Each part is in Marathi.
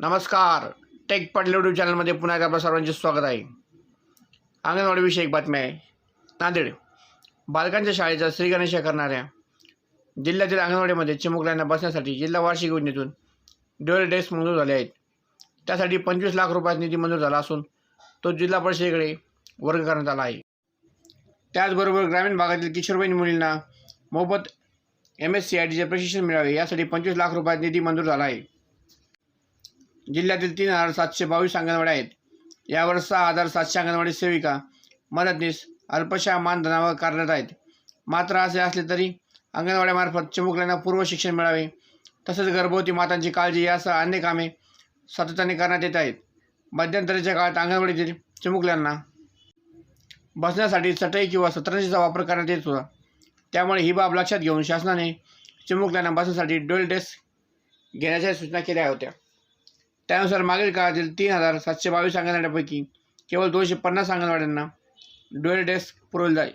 नमस्कार. टेक पाटील युट्यूब चॅनलमध्ये पुन्हा एकदा आपल्या सर्वांचे स्वागत आहे. अंगणवाडीविषयी एक बातमी आहे. नांदेड. बालकांच्या शाळेचा श्रीगणेशा करणाऱ्या जिल्ह्यातील अंगणवाडीमध्ये चिमुकल्यांना बसण्यासाठी जिल्हा वार्षिक योजनेतून ड्युअल डेस्क मंजूर झाले आहेत. त्यासाठी पंचवीस लाख रुपयात निधी मंजूर झाला असून तो जिल्हा परिषदेकडे वर्ग करण्यात आला आहे. त्याचबरोबर ग्रामीण भागातील किशोरवयीन मुलींना मोफत एम एस सी आय टीचे प्रशिक्षण मिळावे यासाठी पंचवीस लाख रुपयात निधी मंजूर झाला आहे. जिल्ह्यातील तीन हजार सातशे बावीस अंगणवाड्या आहेत. यावर सहा हजार सातशे अंगणवाडी सेविका मदतनीस अल्पशा मानधनावर कार्यरत आहेत. मात्र असे असले तरी अंगणवाड्यामार्फत चिमुकल्यांना पूर्व शिक्षण मिळावे. तसेच गर्भवती मातांची काळजी यासह अनेक कामे सातत्याने करण्यात येत आहेत. मध्यंतरीच्या काळात अंगणवाडीतील चिमुकल्यांना बसण्यासाठी चटई किंवा सतरंजीचा वापर करण्यात येत होता. त्यामुळे ही बाब लक्षात घेऊन शासनाने चिमुकल्यांना बसण्यासाठी डोल डेस्क घेण्याच्या सूचना केल्या होत्या. त्यानुसार मागील काळातील तीन हजार सातशे बावीस अंगणवाड्यापैकी केवळ दोनशे पन्नास अंगणवाड्यांना डुएल डेस्क पुरवले जाईल.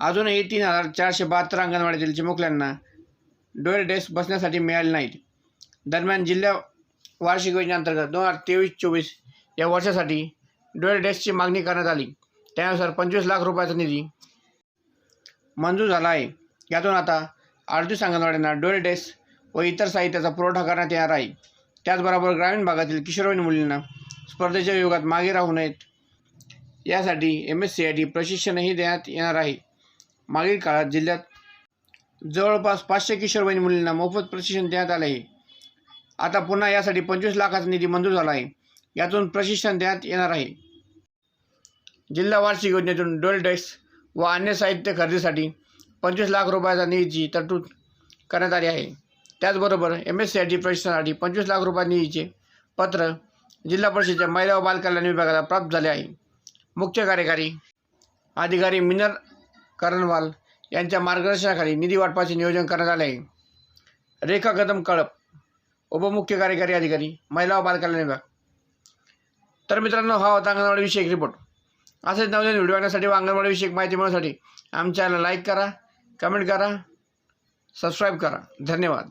अजूनही तीन हजार चारशे बहात्तर अंगणवाडीतील चिमुकल्यांना डुएल डेस्क बसण्यासाठी मिळाले नाहीत. दरम्यान जिल्हा वार्षिक योजनेअंतर्गत दोन हजार तेवीस चोवीस या वर्षासाठी डुएल डेस्कची मागणी करण्यात आली. त्यानुसार पंचवीस लाख रुपयाचा निधी मंजूर झाला आहे. यातून आता अडतीस अंगणवाड्यांना डुएल डेस्क व इतर साहित्याचा पुरवठा करण्यात येणार आहे. त्याचबरोबर ग्रामीण भागातील किशोरवयीन मुलींना स्पर्धेच्या युगात मागे राहू नयेत. यासाठी M S C I T प्रशिक्षणही देण्यात येणार आहे. मागील काळात जिल्ह्यात जवळपास पाचशे किशोरवयीन मुलींना मोफत प्रशिक्षण देण्यात आले आहे. आता पुन्हा यासाठी पंचवीस लाखाचा निधी मंजूर झाला आहे. यातून प्रशिक्षण देण्यात येणार आहे. जिल्हा वार्षिक योजनेतून डोल डेस्क व अन्य साहित्य खरेदीसाठी पंचवीस लाख रुपयाचा निधीची तरतूद करण्यात आली आहे. त्याचबरोबर M S C I T प्रशिक्षणासाठी पंचवीस लाख रुपये निधीचे पत्र जिल्हा परिषदेच्या महिला व बालकल्याण विभागाला प्राप्त झाले आहे. मुख्य कार्यकारी अधिकारी मिनर करणवाल यांच्या मार्गदर्शनाखाली निधी वाटपाचे नियोजन करण्यात आले आहे. रेखा कदम कळप उपमुख्य कार्यकारी अधिकारी महिला व बालकल्याण विभाग. तर मित्रांनो हा होता अंगणवाडी विषयक रिपोर्ट असेच नवीन व्हिडिओ आणण्यासाठी व अंगणवाडी विषयक माहिती मिळवण्यासाठी आमच्या लाईक करा कमेंट करा सबस्क्राईब करा. धन्यवाद.